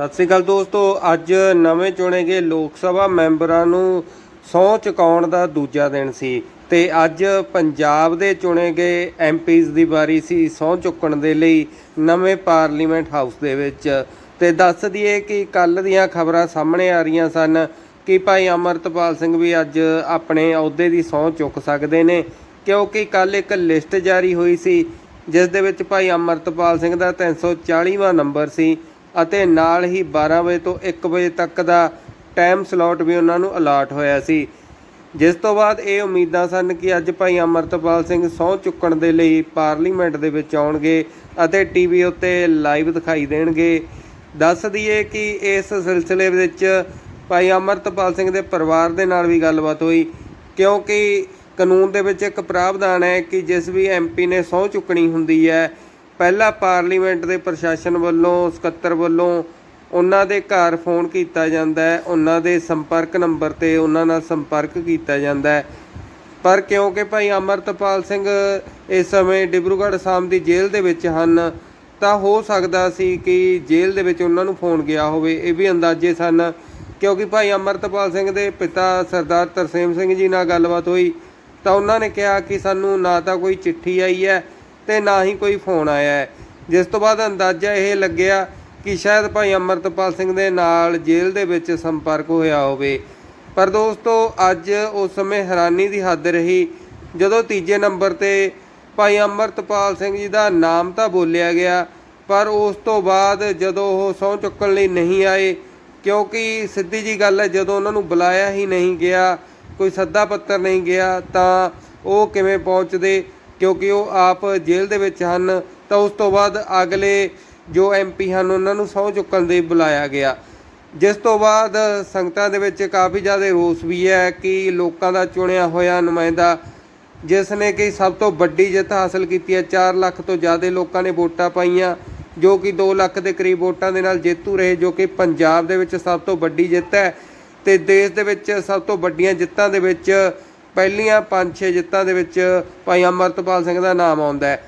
ਸਤਿ ਸ੍ਰੀ ਅਕਾਲ ਦੋਸਤੋ, ਅੱਜ ਨਵੇਂ ਚੁਣੇ ਗਏ ਲੋਕ ਸਭਾ ਮੈਂਬਰਾਂ ਨੂੰ ਸਹੁੰ ਚੁਕਾਉਣ ਦਾ ਦੂਜਾ ਦਿਨ ਸੀ ਤੇ ਅੱਜ ਪੰਜਾਬ ਦੇ ਚੁਣੇ ਗਏ ਐਮਪੀਜ਼ ਦੀ ਵਾਰੀ ਸੀ ਸਹੁੰ ਚੁੱਕਣ ਦੇ ਲਈ ਨਵੇਂ ਪਾਰਲੀਮੈਂਟ ਹਾਊਸ ਦੇ ਵਿੱਚ। ਤੇ ਦੱਸ ਦਈਏ ਕਿ ਕੱਲ ਦੀਆਂ ਖਬਰਾਂ ਸਾਹਮਣੇ ਆ ਰਹੀਆਂ ਸਨ ਕਿ ਭਾਈ ਅਮਰਤਪਾਲ ਸਿੰਘ ਵੀ ਅੱਜ ਆਪਣੇ ਅਹੁਦੇ ਦੀ ਸਹੁੰ ਚੁੱਕ ਸਕਦੇ ਨੇ, ਕਿਉਂਕਿ ਕੱਲ ਇੱਕ ਲਿਸਟ ਜਾਰੀ ਹੋਈ ਸੀ, ਜਿਸ ਦੇ ਵਿੱਚ ਭਾਈ ਅਮਰਤਪਾਲ ਸਿੰਘ ਦਾ 340ਵਾਂ ਨੰਬਰ ਸੀ। ਅਤੇ ਨਾਲ ਹੀ 12 ਵਜੇ ਤੋਂ 1 ਵਜੇ ਤੱਕ ਦਾ ਟਾਈਮ ਸਲੋਟ ਵੀ ਉਹਨਾਂ ਨੂੰ ਅਲਾਟ ਹੋਇਆ ਸੀ। ਜਿਸ ਤੋਂ ਬਾਅਦ ਇਹ ਉਮੀਦਾਂ ਸਨ ਕਿ ਅੱਜ ਭਾਈ ਅਮਰਤਪਾਲ ਸਿੰਘ ਸਹੁੰ ਚੁੱਕਣ ਦੇ ਲਈ ਪਾਰਲੀਮੈਂਟ ਦੇ ਵਿੱਚ ਆਉਣਗੇ ਅਤੇ ਟੀਵੀ ਉੱਤੇ ਲਾਈਵ ਦਿਖਾਈ ਦੇਣਗੇ। ਦੱਸ ਦਈਏ ਕਿ ਇਸ ਸਿਲਸਿਲੇ ਵਿੱਚ ਭਾਈ ਅਮਰਤਪਾਲ ਸਿੰਘ ਦੇ ਪਰਿਵਾਰ ਦੇ ਨਾਲ ਵੀ ਗੱਲਬਾਤ ਹੋਈ, ਕਿਉਂਕਿ ਕਾਨੂੰਨ ਦੇ ਵਿੱਚ ਇੱਕ ਪ੍ਰਾਵਧਾਨ ਹੈ ਕਿ ਜਿਸ ਵੀ ਐਮਪੀ ਨੇ ਸਹੁੰ ਚੁੱਕਣੀ ਹੁੰਦੀ ਹੈ ਪਹਿਲਾਂ ਪਾਰਲੀਮੈਂਟ ਦੇ ਪ੍ਰਸ਼ਾਸਨ ਵੱਲੋਂ, ਸਕੱਤਰ ਵੱਲੋਂ ਉਹਨਾਂ ਦੇ ਘਰ ਫੋਨ ਕੀਤਾ ਜਾਂਦਾ ਹੈ, ਉਹਨਾਂ ਦੇ ਸੰਪਰਕ ਨੰਬਰ ਤੇ ਉਹਨਾਂ ਨਾਲ ਸੰਪਰਕ ਕੀਤਾ ਜਾਂਦਾ ਹੈ। ਪਰ ਕਿਉਂਕਿ ਭਾਈ ਅਮਰਤਪਾਲ ਸਿੰਘ ਇਸ ਸਮੇਂ ਡਿਬਰੂਗੜ੍ਹ ਅਸਾਮ ਦੀ ਜੇਲ੍ਹ ਦੇ ਵਿੱਚ ਹਨ, ਤਾਂ ਹੋ ਸਕਦਾ ਸੀ ਕਿ ਜੇਲ੍ਹ ਦੇ ਵਿੱਚ ਉਹਨਾਂ ਨੂੰ ਫੋਨ ਗਿਆ ਹੋਵੇ, ਇਹ ਵੀ ਅੰਦਾਜ਼ੇ ਸਨ। ਕਿਉਂਕਿ ਭਾਈ ਅਮਰਤਪਾਲ ਸਿੰਘ ਦੇ ਪਿਤਾ ਸਰਦਾਰ ਤਰਸੇਮ ਸਿੰਘ ਜੀ ਨਾਲ ਗੱਲਬਾਤ ਹੋਈ, ਤਾਂ ਉਹਨਾਂ ਨੇ ਕਿਹਾ ਕਿ ਸਾਨੂੰ ਨਾ ਤਾਂ ਕੋਈ ਚਿੱਠੀ ਆਈ ਹੈ ਤੇ ਨਾ ਹੀ ਕੋਈ ਫੋਨ ਆਇਆ ਹੈ। ਜਿਸ ਤੋਂ ਬਾਅਦ ਅੰਦਾਜ਼ਾ ਇਹ ਲੱਗਿਆ ਕਿ ਸ਼ਾਇਦ ਭਾਈ ਅਮਰਤਪਾਲ ਸਿੰਘ ਦੇ ਨਾਲ ਜੇਲ੍ਹ ਦੇ ਵਿੱਚ ਸੰਪਰਕ ਹੋਇਆ ਹੋਵੇ। ਪਰ ਦੋਸਤੋ, ਅੱਜ ਉਸ ਸਮੇਂ ਹੈਰਾਨੀ ਦੀ ਹੱਦ ਰਹੀ। ਜਦੋਂ ਤੀਜੇ ਨੰਬਰ ਤੇ ਭਾਈ ਅਮਰਤਪਾਲ ਸਿੰਘ ਜੀ ਦਾ ਨਾਮ ਤਾਂ ਬੋਲਿਆ ਗਿਆ, ਪਰ ਉਸ ਤੋਂ ਬਾਅਦ ਜਦੋਂ ਉਹ ਸਹੁੰ ਚੁੱਕਣ ਲਈ ਨਹੀਂ ਆਏ, ਕਿਉਂਕਿ ਸਿੱਧੀ ਜੀ ਗੱਲ ਹੈ, ਜਦੋਂ ਉਹਨਾਂ ਨੂੰ ਬੁਲਾਇਆ ਹੀ ਨਹੀਂ ਗਿਆ, ਕੋਈ ਸੱਦਾ ਪੱਤਰ ਨਹੀਂ ਗਿਆ, ਤਾਂ ਉਹ ਕਿਵੇਂ ਪਹੁੰਚਦੇ? ਕਿਉਂਕਿ ਉਹ ਆਪ ਜੇਲ੍ਹ ਦੇ ਵਿੱਚ ਹਨ, ਤਾਂ ਉਸ ਤੋਂ ਬਾਅਦ ਅਗਲੇ ਜੋ ਐਮਪੀ ਹਨ, ਉਹਨਾਂ ਨੂੰ ਸਹੁੰ ਚੁੱਕਣ ਲਈ ਬੁਲਾਇਆ ਗਿਆ। ਜਿਸ ਤੋਂ ਬਾਅਦ ਸੰਗਤਾਂ ਦੇ ਵਿੱਚ ਕਾਫੀ ਜ਼ਿਆਦਾ ਰੋਸ ਵੀ ਹੈ ਕਿ ਲੋਕਾਂ ਦਾ ਚੁਣਿਆ ਹੋਇਆ ਨੁਮਾਇੰਦਾ, ਜਿਸ ਨੇ ਕਿ ਸਭ ਤੋਂ ਵੱਡੀ ਜਿੱਤ ਹਾਸਲ ਕੀਤੀ ਹੈ 4 ਲੱਖ ਤੋਂ ਜ਼ਿਆਦਾ ਲੋਕਾਂ ਨੇ ਵੋਟਾਂ ਪਾਈਆਂ, ਜੋ ਕਿ 2 ਲੱਖ ਦੇ ਕਰੀਬ ਵੋਟਾਂ ਦੇ ਨਾਲ ਜੇਤੂ ਰਹੇ, ਜੋ ਕਿ ਪੰਜਾਬ ਦੇ ਵਿੱਚ ਸਭ ਤੋਂ ਵੱਡੀ ਜਿੱਤ ਹੈ ਤੇ ਦੇਸ਼ ਦੇ ਵਿੱਚ ਸਭ ਤੋਂ ਵੱਡੀਆਂ ਜਿੱਤਾਂ ਦੇ ਵਿੱਚ ਪਹਿਲੀਆਂ 5-6 ਜਿੱਤਾਂ ਦੇ ਵਿੱਚ ਭਾਈ ਅਮਰਤਪਾਲ ਸਿੰਘ ਦਾ ਨਾਮ ਆਉਂਦਾ ਹੈ।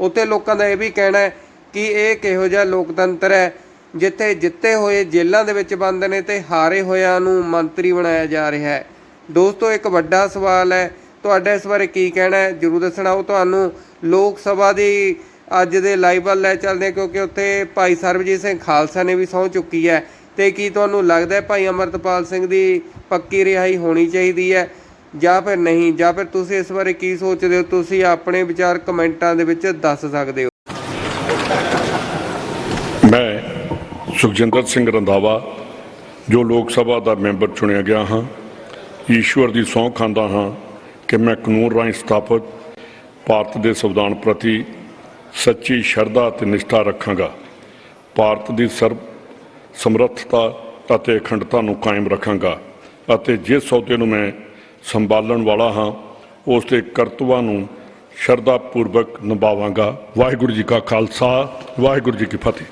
ਉੱਥੇ ਲੋਕਾਂ ਦਾ ਇਹ ਵੀ ਕਹਿਣਾ ਹੈ ਕਿ ਇਹ ਕਿਹੋ ਜਿਹਾ ਲੋਕਤੰਤਰ ਹੈ, ਜਿੱਥੇ ਜਿੱਤੇ ਹੋਏ ਜੇਲ੍ਹਾਂ ਦੇ ਵਿੱਚ ਬੰਦ ਨੇ ਤੇ ਹਾਰੇ ਹੋਇਆਂ ਨੂੰ ਮੰਤਰੀ ਬਣਾਇਆ ਜਾ ਰਿਹਾ ਹੈ। ਦੋਸਤੋ, ਇੱਕ ਵੱਡਾ ਸਵਾਲ ਹੈ। ਤੁਹਾਡਾ ਇਸ ਬਾਰੇ ਕੀ ਕਹਿਣਾ ਹੈ? ਜਰੂਰ ਦੱਸਣਾ। ਉਹ ਤੁਹਾਨੂੰ ਲੋਕ ਸਭਾ ਦੀ ਅੱਜ ਦੇ ਲਾਈਵ ਵੱਲ ਲੈ ਚੱਲਦੇ ਹਾਂ, ਕਿਉਂਕਿ ਉੱਥੇ ਭਾਈ ਸਰਬਜੀਤ ਸਿੰਘ ਖਾਲਸਾ ਨੇ ਵੀ ਸਹੁੰ ਚੁੱਕੀ ਹੈ ਤੇ ਕੀ ਤੁਹਾਨੂੰ ਲੱਗਦਾ ਹੈ ਭਾਈ ਅਮਰਤਪਾਲ ਸਿੰਘ ਦੀ ਪੱਕੀ ਰਿਹਾਈ ਹੋਣੀ ਚਾਹੀਦੀ ਹੈ? ਜਾਂ ਫਿਰ ਨਹੀਂ, ਜਾਂ ਫਿਰ ਤੁਸੀਂ ਇਸ ਬਾਰੇ ਕੀ ਸੋਚਦੇ ਹੋ? ਤੁਸੀਂ ਆਪਣੇ ਵਿਚਾਰ ਕਮੈਂਟਾਂ ਦੇ ਵਿੱਚ ਦੱਸ ਸਕਦੇ ਹੋ। ਮੈਂ ਸੁਖਜਿੰਦਰ ਸਿੰਘ ਰੰਧਾਵਾ, ਜੋ ਲੋਕ ਸਭਾ ਦਾ ਮੈਂਬਰ ਚੁਣਿਆ ਗਿਆ ਹਾਂ, ਈਸ਼ਵਰ ਦੀ ਸਹੁੰ ਖਾਂਦਾ ਹਾਂ ਕਿ ਮੈਂ ਕਾਨੂੰਨ ਰਾਹੀਂ ਸਥਾਪਿਤ ਭਾਰਤ ਦੇ ਸੰਵਿਧਾਨ ਪ੍ਰਤੀ ਸੱਚੀ ਸ਼ਰਧਾ ਅਤੇ ਨਿਸ਼ਠਾ ਰੱਖਾਂਗਾ। ਭਾਰਤ ਦੀ ਸਰਬ ਸਮਰੱਥਤਾ ਅਤੇ ਅਖੰਡਤਾ ਨੂੰ ਕਾਇਮ ਰੱਖਾਂਗਾ ਅਤੇ ਜਿਸ ਸੌਦੇ ਨੂੰ ਮੈਂ ਸੰਭਾਲਣ ਵਾਲਾ ਹਾਂ, ਉਸ ਦੇ ਕਰਤਵਾਂ ਨੂੰ ਸ਼ਰਧਾ ਪੂਰਵਕ ਨਿਭਾਵਾਂਗਾ। ਵਾਹਿਗੁਰੂ ਜੀ ਕਾ ਖਾਲਸਾ, ਵਾਹਿਗੁਰੂ ਜੀ ਕੀ ਫਤਿਹ।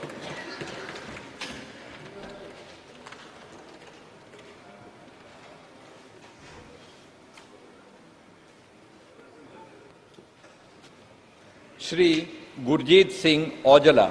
ਸ਼੍ਰੀ Gurjeet Singh Aujla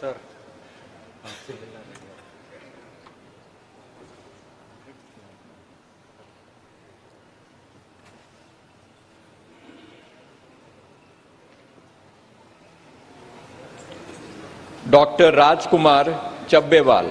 Sir doctor Rajkumar Chabbewal.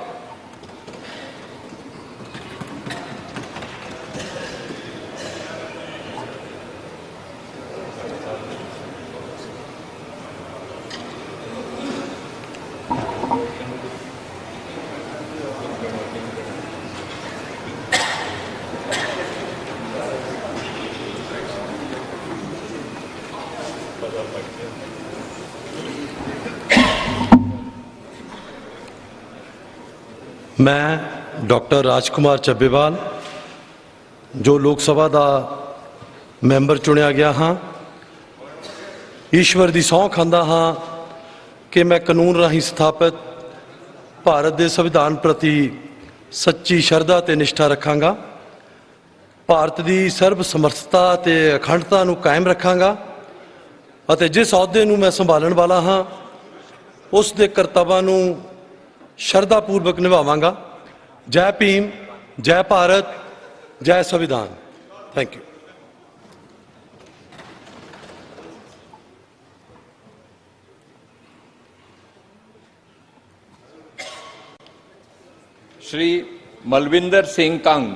ਮੈਂ ਡਾਕਟਰ ਰਾਜਕੁਮਾਰ ਚੱਬੇਵਾਲ, ਜੋ ਲੋਕ ਸਭਾ ਦਾ ਮੈਂਬਰ ਚੁਣਿਆ ਗਿਆ ਹਾਂ, ਈਸ਼ਵਰ ਦੀ ਸਹੁੰ ਖਾਂਦਾ ਹਾਂ ਕਿ ਮੈਂ ਕਾਨੂੰਨ ਰਾਹੀਂ ਸਥਾਪਿਤ ਭਾਰਤ ਦੇ ਸੰਵਿਧਾਨ ਪ੍ਰਤੀ ਸੱਚੀ ਸ਼ਰਧਾ ਤੇ ਨਿਸ਼ਠਾ ਰੱਖਾਂਗਾ, ਭਾਰਤ ਦੀ ਸਰਬ ਸਮਰੱਥਾ ਤੇ ਅਖੰਡਤਾ ਨੂੰ ਕਾਇਮ ਰੱਖਾਂਗਾ ਅਤੇ ਜਿਸ ਅਹੁਦੇ ਨੂੰ ਮੈਂ ਸੰਭਾਲਣ ਵਾਲਾ ਹਾਂ, ਉਸ ਦੇ ਕਰਤੱਵਾਂ ਨੂੰ ਸ਼ਰਧਾ ਪੂਰਵਕ ਨਿਭਾਵਾਂਗਾ। ਜੈ ਭੀਮ, ਜੈ ਭਾਰਤ, ਜੈ ਸੰਵਿਧਾਨ। Thank you Shri Malvinder Singh Kang.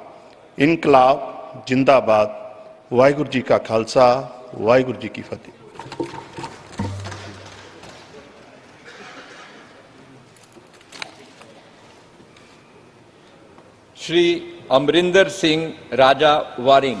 ਇਨਕਲਾਬ ਜਿੰਦਾਬਾਦ ਵਾਹਿਗੁਰੂ ਜੀ ਕਾ ਖਾਲਸਾ ਵਾਹਿਗੁਰੂ ਜੀ ਕੀ ਫਤਿਹ श्री अमरिंदर सिंह राजा वारिंग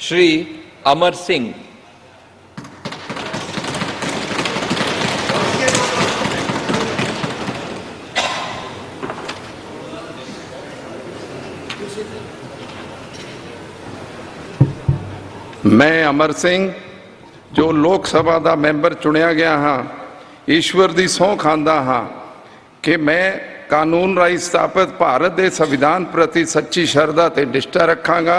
श्री अमर सिंह ਮੈਂ ਅਮਰ ਸਿੰਘ ਜੋ ਲੋਕ ਸਭਾ ਦਾ ਮੈਂਬਰ ਚੁਣਿਆ ਗਿਆ ਹਾਂ ਈਸ਼ਵਰ ਦੀ ਸਹੁੰ ਖਾਂਦਾ ਹਾਂ ਕਿ ਮੈਂ ਕਾਨੂੰਨ ਰਾਹੀਂ ਸਥਾਪਿਤ ਭਾਰਤ ਦੇ ਸੰਵਿਧਾਨ ਪ੍ਰਤੀ ਸੱਚੀ ਸ਼ਰਧਾ ਤੇ ਨਿਸ਼ਠਾ ਰੱਖਾਂਗਾ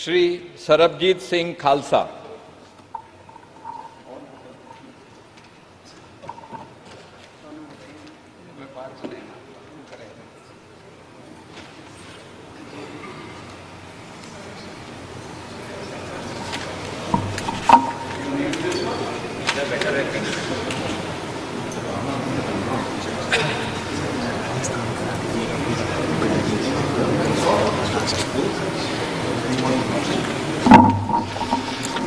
श्री सरबजीत सिंह खालसा।